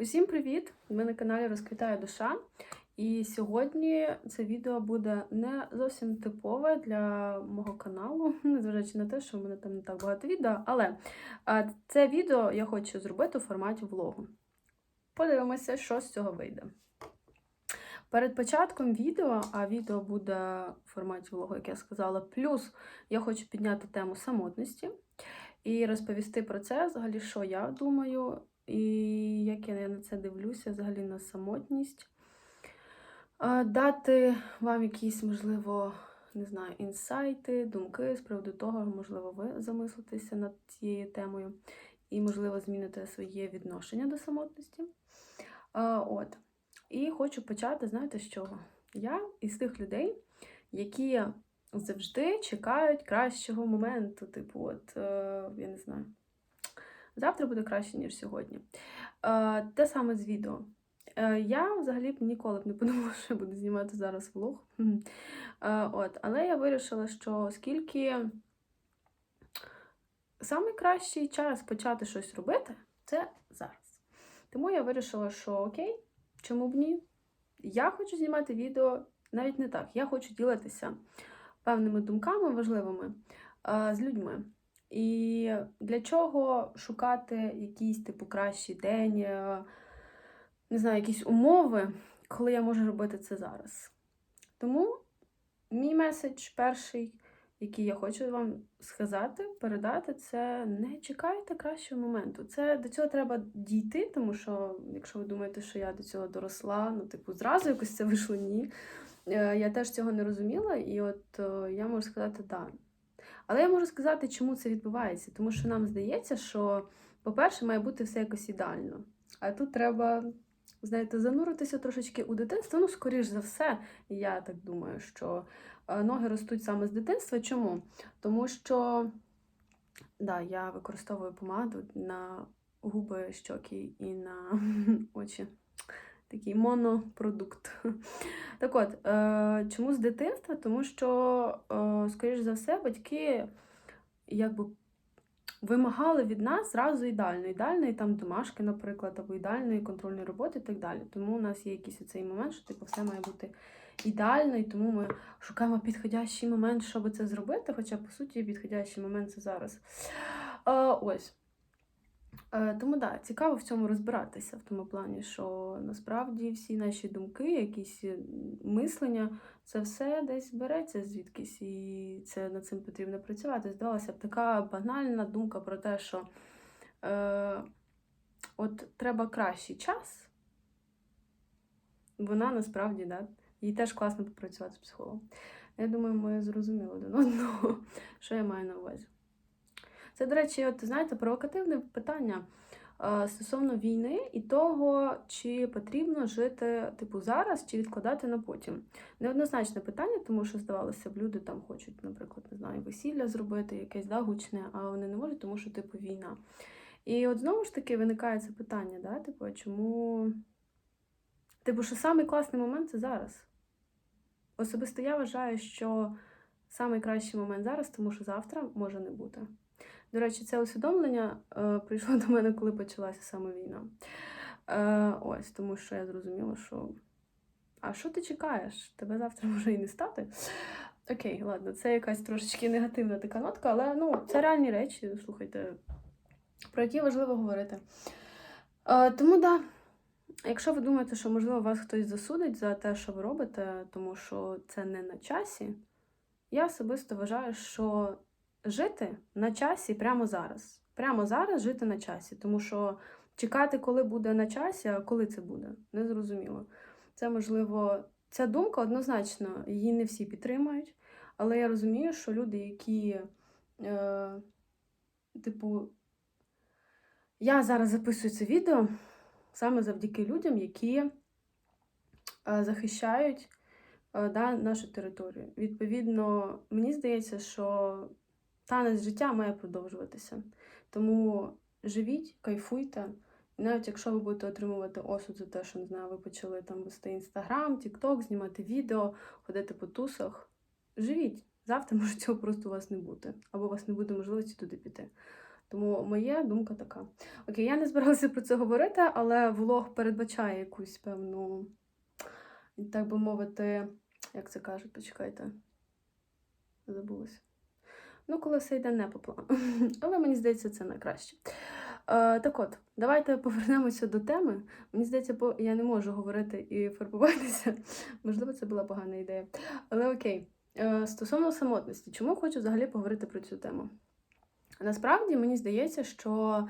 Усім привіт! Ви на каналі Розквітає душа. І сьогодні це відео буде не зовсім типове для мого каналу, незважаючи на те, що в мене там не так багато відео. Але це відео я хочу зробити у форматі влогу. Подивимося, що з цього вийде. Перед початком відео, а відео буде в форматі влогу, як я сказала, плюс я хочу підняти тему самотності і розповісти про це, взагалі, що я думаю, і як я на це дивлюся, взагалі на самотність. Дати вам якісь, можливо, не знаю, інсайти, думки з приводу того, можливо, ви замислитеся над цією темою і, можливо, зміните своє відношення до самотності. От. І хочу почати, знаєте, з чого? Я із тих людей, які завжди чекають кращого моменту. Типу, от, е, я не знаю, завтра буде краще, ніж сьогодні. Е, те саме з відео. Е, я взагалі ніколи б не подумала, що я буду знімати зараз влог. Е, от, але я вирішила, що оскільки найкращий час почати щось робити це зараз. Тому я вирішила, що окей, чому б ні? Я хочу знімати відео навіть не так. Я хочу ділитися певними думками важливими з людьми. І для чого шукати якийсь типу кращий день, е, не знаю, якісь умови, коли я можу робити це зараз. Тому мій меседж перший, який я хочу вам сказати, передати, це не чекайте кращого моменту. Це до цього треба дійти, тому що, якщо ви думаєте, що я до цього доросла, ну, типу, зразу якось це вийшло ні. Е, Я теж цього не розуміла, і от е, я можу сказати, так. Але я можу сказати, чому це відбувається. Тому що нам здається, що, по-перше, має бути все якось ідеально. А тут треба, знаєте, зануритися трошечки у дитинство. Ну, скоріш за все, я так думаю, що е, ноги ростуть саме з дитинства. Чому? Тому що да, я використовую помаду на губи, щоки і на очі. Такий монопродукт. Так от, е, чому з дитинства? Тому що, е, скоріш за все, батьки якби вимагали від нас зразу ідеальної, ідеальної там домашки, наприклад, або ідеальної контрольної роботи і так далі. Тому у нас є якийсь оцей момент, що типу, все має бути ідеально, і тому ми шукаємо підходящий момент, щоб це зробити. Хоча, по суті, підходящий момент це зараз. Е, ось. Е, Тому да, цікаво в цьому розбиратися, в тому плані, що насправді всі наші думки, якісь е, мислення, це все десь береться звідкись, і це над цим потрібно працювати. Здавалося б, така банальна думка про те, що е, от треба кращий час, вона насправді, да, їй теж класно попрацювати з психологом. Я думаю, ми зрозуміли один одного, що я маю на увазі. Це, до речі, от знаєте, провокативне питання е, стосовно війни і того, чи потрібно жити типу зараз, чи відкладати на потім. Неоднозначне питання, тому що здавалося б, люди там хочуть, наприклад, не знаю, весілля зробити, якесь да, гучне, а вони не можуть, тому що типу війна. І от знову ж таки виникає це питання, да, типу, чому. Типу, що самий класний момент це зараз. Особисто я вважаю, що найкращий момент зараз, тому що завтра може не бути. До речі, це усвідомлення е, прийшло до мене, коли почалася саме війна. Е, Ось, тому що я зрозуміла, що. А що ти чекаєш? Тебе завтра може і не стати. Окей, ладно, це якась трошечки негативна така нотка, але ну, це реальні речі, слухайте, про які важливо говорити. Е, тому так, да, якщо ви думаєте, що, можливо, вас хтось засудить за те, що ви робите, тому що це не на часі, я особисто вважаю, що жити на часі прямо зараз. Прямо зараз жити на часі, тому що чекати, коли буде на часі, а коли це буде, незрозуміло. Це можливо, ця думка однозначно, її не всі підтримують, але я розумію, що люди, які, е, типу, я зараз записую це відео саме завдяки людям, які е, захищають е, да, нашу територію. Відповідно, мені здається, що танець життя має продовжуватися. Тому живіть, кайфуйте. І навіть якщо ви будете отримувати осуд за те, що не знаю, ви почали там вести інстаграм, тікток, знімати відео, ходити по тусах, живіть. Завтра може цього просто у вас не бути, або у вас не буде можливості туди піти. Тому моя думка така. Окей, я не збиралася про це говорити, але влог передбачає якусь певну, так би мовити, як це кажуть, почекайте. Забулася. Ну, коли все йде не по плану. Але мені здається, це найкраще. Е, так от, давайте повернемося до теми. Мені здається, бо я не можу говорити і фарбуватися. Можливо, це була погана ідея. Але окей. Е, стосовно самотності, чому хочу взагалі поговорити про цю тему? Насправді мені здається, що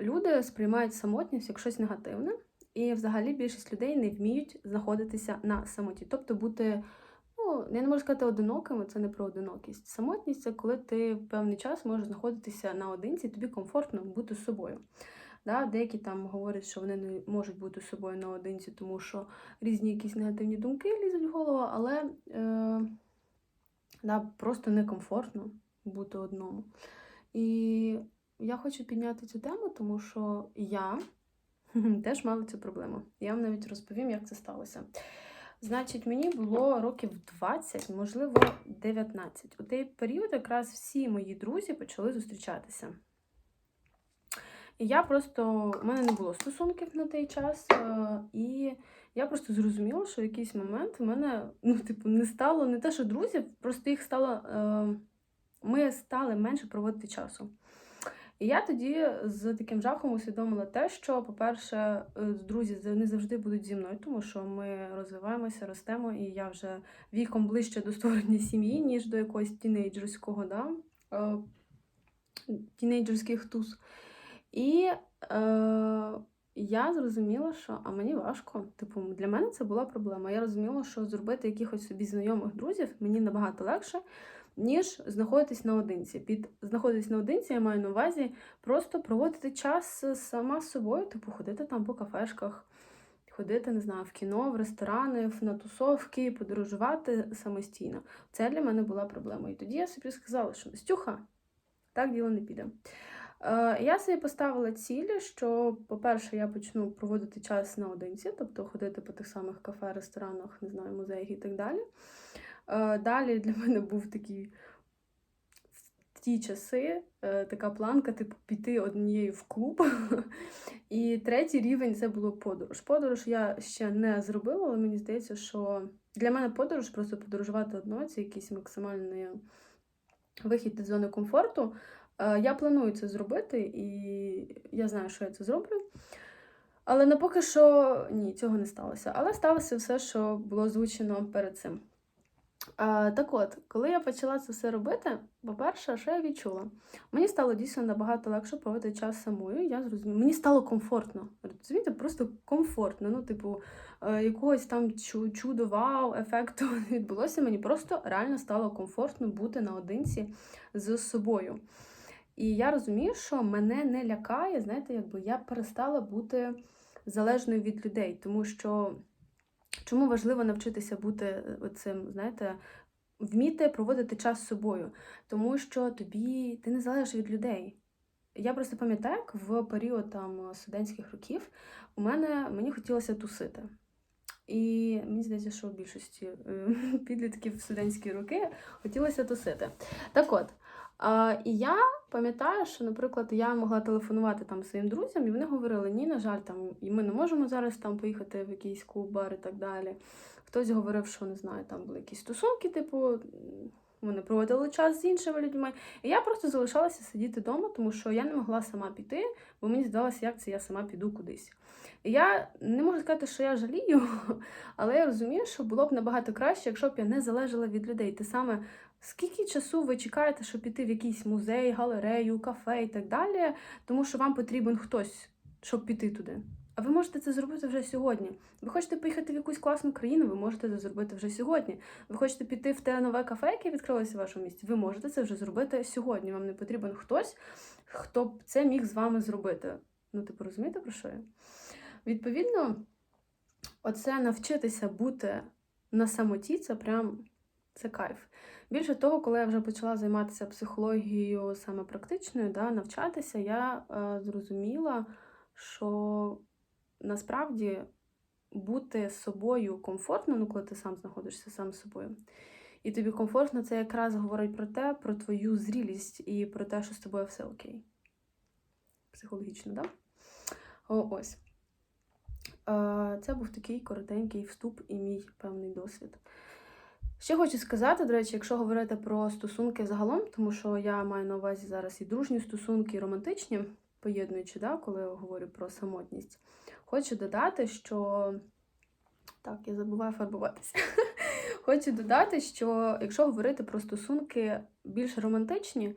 люди сприймають самотність як щось негативне, і взагалі більшість людей не вміють знаходитися на самоті, тобто бути. Ну, я не можу сказати одинокими, це не про одинокість. Самотність це коли ти в певний час можеш знаходитися наодинці, тобі комфортно бути з собою. Да, Деякі там говорять, що вони не можуть бути з собою наодинці, тому що різні якісь негативні думки лізуть в голову, але е, да, просто некомфортно бути одному. І я хочу підняти цю тему, тому що я теж мала цю проблему. Я вам навіть розповім, як це сталося. Значить, мені було років 20, можливо, 19. У той період якраз всі мої друзі почали зустрічатися. І я просто, у мене не було стосунків на той час, е, і я просто зрозуміла, що в якийсь момент в мене, ну, типу, не стало не те, що друзів, просто їх стало. Е, ми стали менше проводити часу. І я тоді з таким жахом усвідомила те, що, по-перше, е, друзі не завжди будуть зі мною, тому що ми розвиваємося, ростемо, і я вже віком ближче до створення сім'ї, ніж до якогось тінейджерського, да? Е, тінейджерських туз. І е, я зрозуміла, що а мені важко. Типу, для мене це була проблема. Я розуміла, що зробити якихось собі знайомих друзів мені набагато легше ніж знаходитись наодинці. Під знаходитись наодинці, я маю на увазі просто проводити час сама з собою, типу ходити там по кафешках, ходити, не знаю, в кіно, в ресторани, на тусовки, подорожувати самостійно. Це для мене була проблема. І тоді я собі сказала, що Настюха, так діло не піде. Е, я собі поставила цілі, що, по-перше, я почну проводити час наодинці, тобто ходити по тих самих кафе, ресторанах, не знаю, музеях і так далі. Е, далі для мене був такий в ті часи е, така планка, типу, піти однією в клуб. І третій рівень це було подорож. Подорож я ще не зробила, але мені здається, що для мене подорож просто подорожувати одно, це якийсь максимальний вихід із зони комфорту. Е, я планую це зробити, і я знаю, що я це зроблю. Але на поки що ні, цього не сталося. Але сталося все, що було озвучено перед цим. А, Так от, коли я почала це все робити, по-перше, що я відчула? Мені стало дійсно набагато легше проводити час самою. Я зрозуміла, мені стало комфортно. Розумієте, просто комфортно. Ну, типу, е, якогось там чудо, вау, ефекту відбулося. Мені просто реально стало комфортно бути наодинці з собою. І я розумію, що мене не лякає, знаєте, якби я перестала бути залежною від людей, тому що. Чому важливо навчитися бути е, цим, знаєте, вміти проводити час з собою? Тому що тобі ти не залежиш від людей. Я просто пам'ятаю, як в період там студентських років у мене мені хотілося тусити. І мені здається, що в більшості е, підлітків в студентські роки хотілося тусити. Так от, а, І я пам'ятаю, що, наприклад, я могла телефонувати там своїм друзям, і вони говорили, ні, на жаль, там, і ми не можемо зараз там поїхати в якийсь клуб, бар і так далі. Хтось говорив, що не знаю, там були якісь стосунки, типу, вони проводили час з іншими людьми. І я просто залишалася сидіти вдома, тому що я не могла сама піти, бо мені здалося, як це я сама піду кудись. Я не можу сказати, що я жалію, але я розумію, що було б набагато краще, якщо б я не залежала від людей. Те саме Скільки часу ви чекаєте, щоб піти в якийсь музей, галерею, кафе і так далі, тому що вам потрібен хтось, щоб піти туди? А ви можете це зробити вже сьогодні. Ви хочете поїхати в якусь класну країну, ви можете це зробити вже сьогодні. Ви хочете піти в те нове кафе, яке відкрилося в вашому місті, ви можете це вже зробити сьогодні. Вам не потрібен хтось, хто б це міг з вами зробити. Ну, типу, розумієте, про що я? Відповідно, оце навчитися бути на самоті, це прям це кайф. Більше того, коли я вже почала займатися психологією саме практичною, да, навчатися, я е, зрозуміла, що насправді бути з собою комфортно, ну коли ти сам знаходишся сам з собою. І тобі комфортно, це якраз говорить про те, про твою зрілість і про те, що з тобою все окей. психологічно, да? О, ось. Це був такий коротенький вступ і мій певний досвід. Ще хочу сказати, до речі, якщо говорити про стосунки загалом, тому що я маю на увазі зараз і дружні стосунки, і романтичні, поєднуючи, да, коли я говорю про самотність, хочу додати, що. Так, я забуваю фарбуватися. Хочу додати, що якщо говорити про стосунки більш романтичні,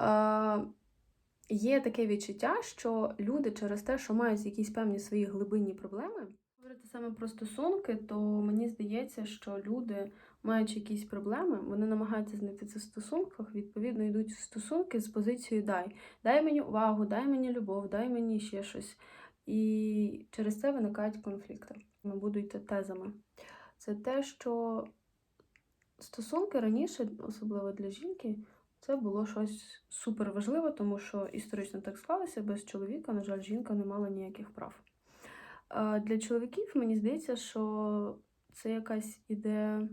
е, є таке відчуття, що люди через те, що мають якісь певні свої глибинні проблеми, говорити саме про стосунки, то мені здається, що люди, маючи якісь проблеми, вони намагаються знайти це в стосунках, відповідно, йдуть в стосунки з позицією дай. Дай мені увагу, дай мені любов, дай мені ще щось. І через це виникають конфлікти. Ми буду тезами. Це те, що стосунки раніше, особливо для жінки, це було щось супер важливе, тому що історично так склалося, без чоловіка, на жаль, жінка не мала ніяких прав. Для чоловіків мені здається, що це якась ідея,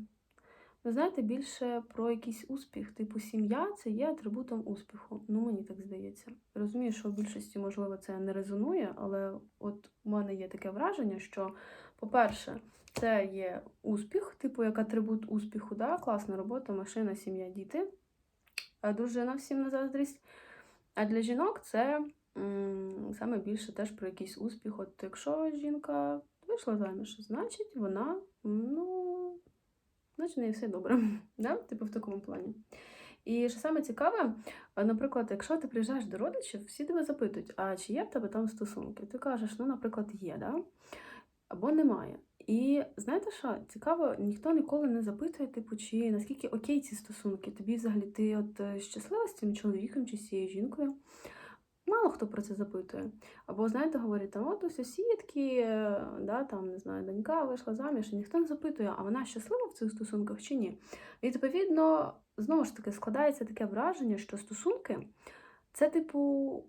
ви знаєте, більше про якийсь успіх. Типу, сім'я це є атрибутом успіху. Ну, мені так здається. Розумію, що в більшості, можливо, це не резонує, але от у мене є таке враження, що, по-перше, це є успіх, типу як атрибут успіху, да? класна робота, машина, сім'я, діти, а дружина всім на заздрість. А для жінок це м, саме більше теж про якийсь успіх. От якщо жінка вийшла заміж, значить вона, ну, значить в неї все добре. Да? Типу в такому плані. І що саме цікаве, наприклад, якщо ти приїжджаєш до родичів, всі тебе запитують, а чи є в тебе там стосунки? Ти кажеш, ну, наприклад, є, да? або немає. І знаєте що, цікаво, ніхто ніколи не запитує, типу, чи наскільки окей ці стосунки. Тобі взагалі ти от е, щаслива з цим чоловіком чи з цією жінкою? Мало хто про це запитує. Або, знаєте, говорять, там от у сусідки, е, да, там, не знаю, донька вийшла заміж, і ніхто не запитує, а вона щаслива в цих стосунках чи ні. Відповідно, знову ж таки, складається таке враження, що стосунки це, типу,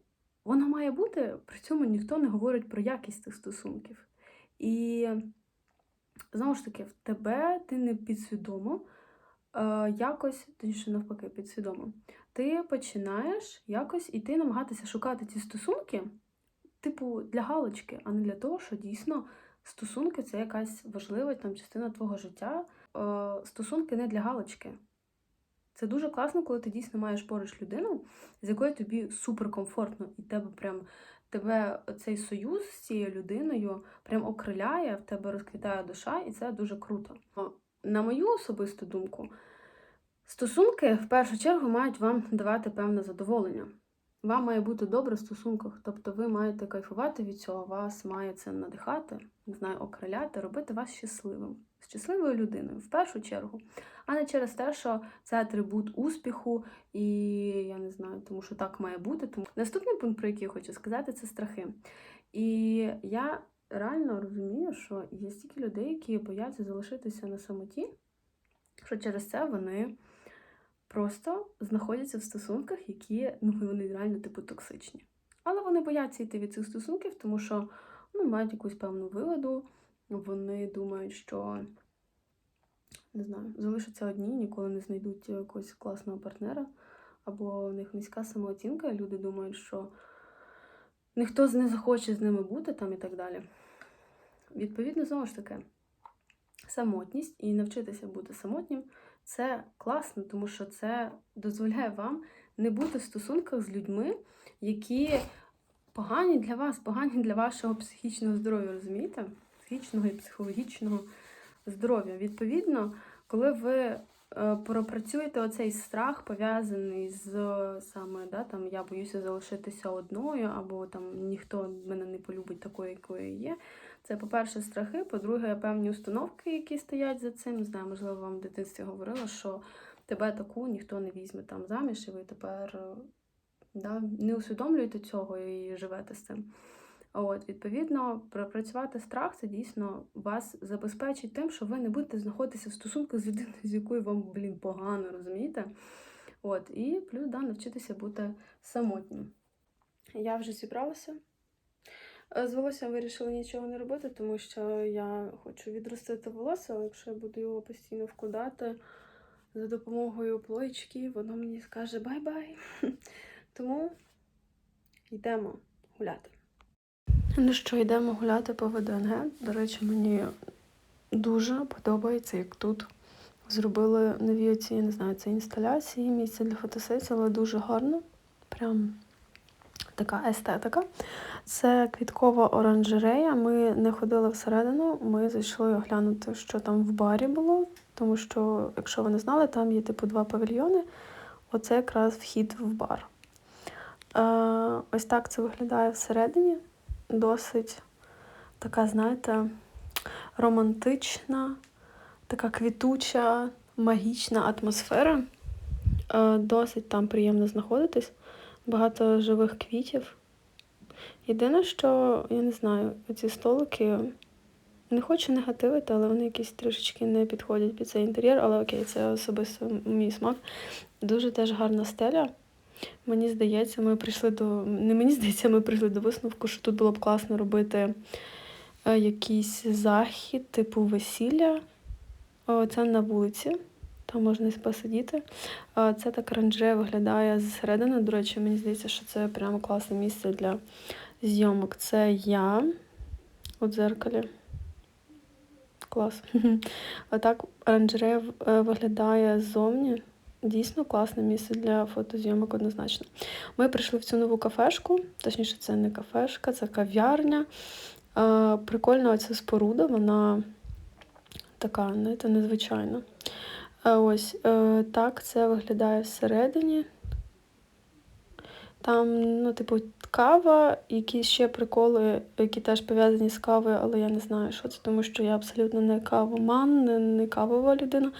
воно має бути, при цьому ніхто не говорить про якість цих стосунків. І знову ж таки, в тебе ти не підсвідомо е, якось, точніше навпаки, підсвідомо, ти починаєш якось іти намагатися шукати ці стосунки, типу, для галочки, а не для того, що дійсно стосунки це якась важлива там частина твого життя. Е, стосунки не для галочки. Це дуже класно, коли ти дійсно маєш поруч людину, з якою тобі суперкомфортно, і тебе прям тебе цей союз з цією людиною прям окриляє, в тебе розквітає душа, і це дуже круто. На мою особисту думку, стосунки в першу чергу мають вам давати певне задоволення. Вам має бути добре в стосунках, тобто ви маєте кайфувати від цього, вас має це надихати, не знаю, окриляти, робити вас щасливим, щасливою людиною в першу чергу, а не через те, що це атрибут успіху, і я не знаю, тому що так має бути. Тому наступний пункт, про який я хочу сказати, це страхи. І я реально розумію, що є стільки людей, які бояться залишитися на самоті, що через це вони просто знаходяться в стосунках, які ну, вони реально типу токсичні. Але вони бояться йти від цих стосунків, тому що ну, мають якусь певну вигоду. Вони думають, що не знаю, залишаться одні, ніколи не знайдуть якогось класного партнера, або у них низька самооцінка, люди думають, що ніхто не захоче з ними бути там і так далі. Відповідно, знову ж таки, самотність і навчитися бути самотнім це класно, тому що це дозволяє вам не бути в стосунках з людьми, які погані для вас, погані для вашого психічного здоров'я, розумієте? Психічного і психологічного здоров'я. Відповідно, коли ви е, пропрацюєте оцей страх, пов'язаний з саме да, там я боюся залишитися одною, або там ніхто мене не полюбить такою, якою є. Це, по-перше, страхи, по-друге, певні установки, які стоять за цим. Не знаю, можливо, вам в дитинстві говорила, що тебе таку ніхто не візьме там заміж, і ви тепер е, да, не усвідомлюєте цього і живете з цим. От, відповідно, пропрацювати страх це дійсно вас забезпечить тим, що ви не будете знаходитися в стосунках з людиною, з якою вам, блін, погано, розумієте? От, і плюс да, навчитися бути самотнім. Я вже зібралася. Е, З волоссям вирішила нічого не робити, тому що я хочу відростити волосся, але якщо я буду його постійно вкладати за допомогою плоєчки, воно мені скаже бай-бай. Тому йдемо. гуляти. Ну що, йдемо гуляти по ВДНГ. До речі, мені дуже подобається, як тут зробили нові оці, я не знаю, це інсталяції, місце для фотосесії, але дуже гарно. Прям така естетика. Це квіткова оранжерея. Ми не ходили всередину, ми зайшли оглянути, що там в барі було. Тому що, якщо ви не знали, там є типу два павільйони. Оце якраз вхід в бар. Е, ось так це виглядає всередині. Досить така, знаєте, романтична, така квітуча, магічна атмосфера. Е, досить там приємно знаходитись. Багато живих квітів. Єдине, що, я не знаю, ці столики не хочу негативити, але вони якісь трішечки не підходять під цей інтер'єр, але окей, це особисто мій смак. Дуже теж гарна стеля. Мені здається, ми прийшли до. Не мені здається, ми прийшли до висновку, що тут було б класно робити е, якийсь захід, типу весілля. О, Це на вулиці, там можна і посидіти. Це так ранже виглядає зсередини. До речі, мені здається, що це прямо класне місце для зйомок. Це я у дзеркалі. Клас. Отак оранжерея е, виглядає ззовні. Дійсно класне місце для фотозйомок однозначно. Ми прийшли в цю нову кафешку, точніше, це не кафешка, це кав'ярня. Прикольна оця споруда, вона така, знаєте, незвичайна. Ось е, так це виглядає всередині. Там, ну, типу, кава, якісь ще приколи, які теж пов'язані з кавою, але я не знаю, що це, тому що я абсолютно не кавоман, не, не кавова людина.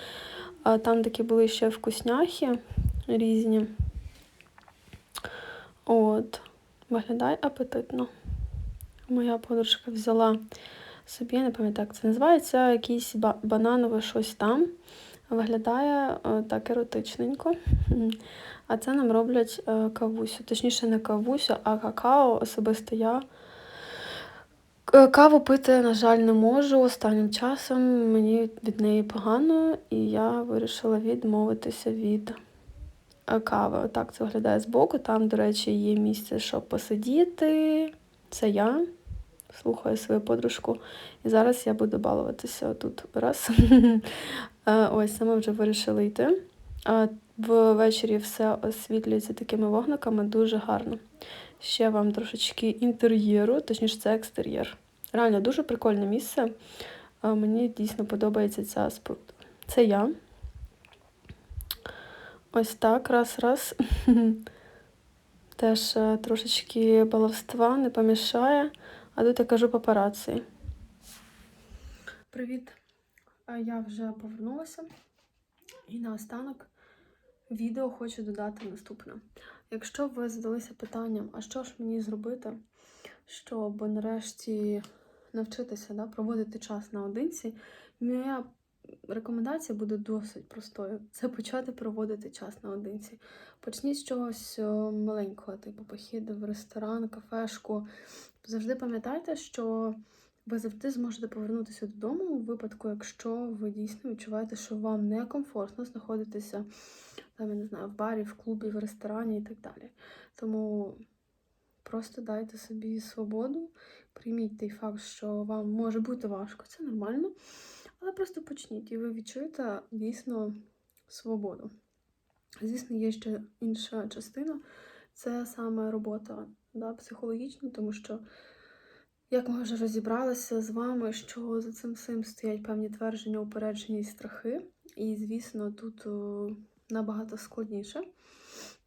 А там такі були ще вкусняхи різні. От, виглядає апетитно. Моя подружка взяла собі, я не пам'ятаю, як це називається, якийсь бананове щось там. Виглядає е, так еротичненько. А це нам роблять е, кавусю. Точніше, не кавусю, а какао. Особисто я каву пити, на жаль, не можу. Останнім часом мені від неї погано, і я вирішила відмовитися від е, кави. Отак це виглядає збоку. Там, до речі, є місце, щоб посидіти. Це я. Слухаю свою подружку. І зараз я буду балуватися тут раз. Е, Ось, саме вже вирішили йти. Ввечері все освітлюється такими вогниками, дуже гарно. Ще вам трошечки інтер'єру, точніше, це екстер'єр. Реально дуже прикольне місце. Мені дійсно подобається ця споруда. Це я. Ось так, раз-раз. Теж е, трошечки баловства не помішає. А тут я кажу папараці. Привіт. Я вже повернулася. І наостанок відео хочу додати наступне. Якщо ви задалися питанням, а що ж мені зробити, щоб нарешті навчитися да, проводити час наодинці, моя рекомендація буде досить простою. Це почати проводити час наодинці. Почніть з чогось маленького, типу похід в ресторан, кафешку. Завжди пам'ятайте, що ви завжди зможете повернутися додому у випадку, якщо ви дійсно відчуваєте, що вам некомфортно знаходитися там, я не знаю, в барі, в клубі, в ресторані і так далі. Тому просто дайте собі свободу, прийміть той факт, що вам може бути важко, це нормально, але просто почніть, і ви відчуєте дійсно свободу. Звісно, є ще інша частина, це саме робота да, психологічна, тому що. Як ми вже розібралися з вами, що за цим всім стоять певні твердження, упередження і страхи. І, звісно, тут набагато складніше,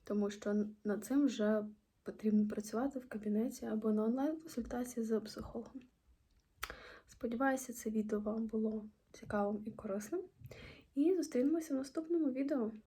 тому що над цим вже потрібно працювати в кабінеті або на онлайн-консультації з психологом. Сподіваюся, це відео вам було цікавим і корисним. І зустрінемося в наступному відео.